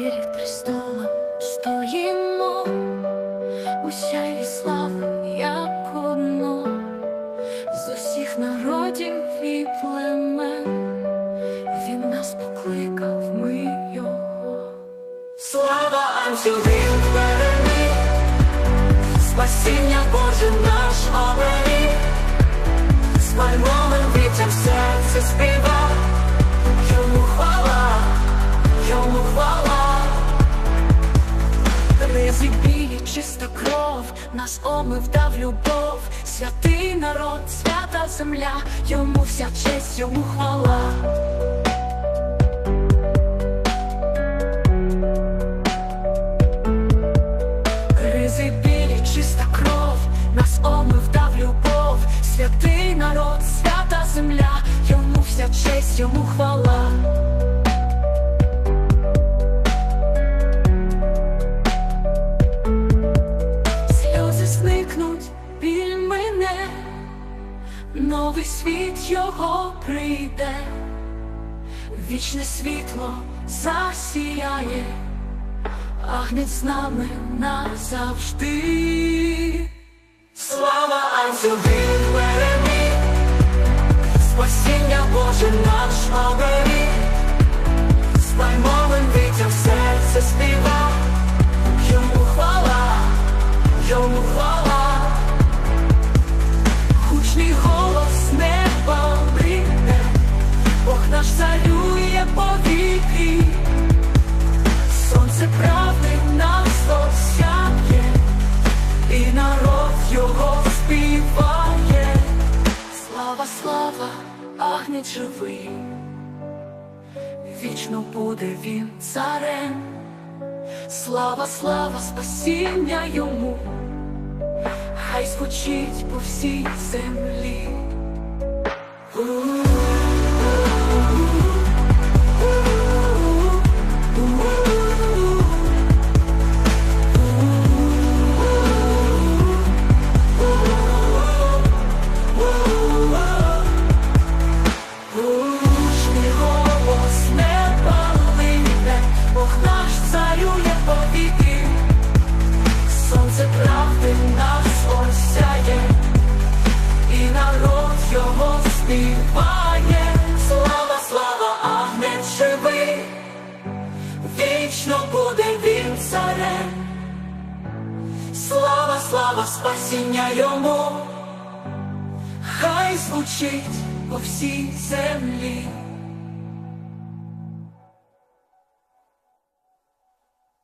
перед престолом стоїмо, уся і слави, як одно, з усіх народів і племен, він нас покликав, ми його. Слава Ангелів переміг, спасіння Боже наш оберіг, кров, нас омив дав любов, святий народ, свята земля, йому вся честь, йому хвала. Ризи білі, чиста кров, нас омив дав любов, святий народ, свята земля, йому вся честь, йому хвала. Зникнуть, біль мене, новий світ його прийде, вічне світло засіяє, агнець з нами назавжди. Слава Ангелів Слава, агнець живий, вічно буде він царем. Слава, слава, спасіння йому хай звучить по всій землі. Живий, вічно буде він царем. Слава, слава, спасіння йому, Хай звучить по всій землі.